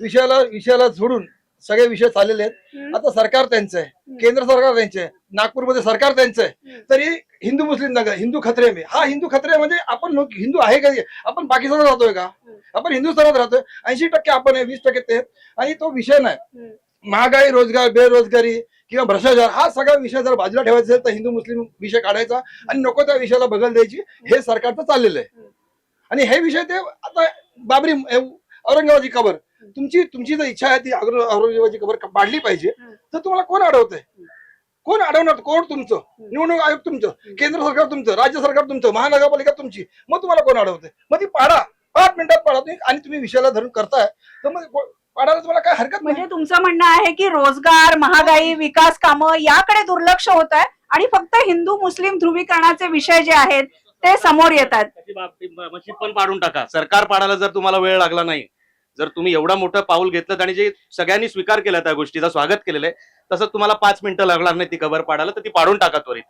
विषयाला विषयाला सोडून सगळे विषय चाललेले आहेत. आता सरकार त्यांचं आहे. केंद्र सरकार त्यांचे आहे नागपूरमध्ये सरकार त्यांचं आहे. तरी हिंदू मुस्लिम नगर हिंदू खत्रे में हा हिंदू खत्रे म्हणजे आपण लोक हिंदू आहे का आपण पाकिस्तानात राहतोय का. आपण हिंदुस्थानात राहतोय ऐंशी टक्के आपण आहे वीस टक्के ते. आणि तो विषय नाही. महागाई रोजगार बेरोजगारी किंवा भ्रष्टाचार हा सगळा विषय जर बाजूला ठेवायचा असेल तर हिंदू मुस्लिम विषय काढायचा आणि नको त्या विषयाला बगल द्यायची हे सरकारचं चाललेलं आहे. आणि हे विषय ते आता बाबरी औरंगाबादची कबर तुमची तुमची जर इच्छा आहे ती औरंग- औरंगजेबाची कबर क- पाडली पाहिजे. तर तुम्हाला कोण अडवतंय? कोण अडवणार? कोण तुमचं? निवडणूक आयोग तुमचं केंद्र सरकार तुमचं राज्य सरकार तुमचं महानगरपालिका तुमची मग तुम्हाला कोण अडवतंय? मग ती पाडा. पाच मिनिटात पाडा तुम्ही आणि तुम्ही विषयाला धरून करताय. तर मग पाडायला तुम्हाला काय हरकत नाही. म्हणजे तुमचं म्हणणं आहे की रोजगार महागाई विकास कामं याकडे दुर्लक्ष होत आहे आणि फक्त हिंदू मुस्लिम ध्रुवीकरणाचे विषय जे आहेत ते समोर येतात मशीद पण पाडून टाका. सरकार पाडायला जर तुम्हाला वेळ लागला नाही जर तुम्ही एवढं मोठं पाऊल घेतलं आणि जे सगळ्यांनी स्वीकार केला त्या गोष्टीचा स्वागत केलेलं आहे तसं तुम्हाला पाच मिनिटं लागणार नाही ती कबर पाडायला तर ती पाडून टाका त्वरित.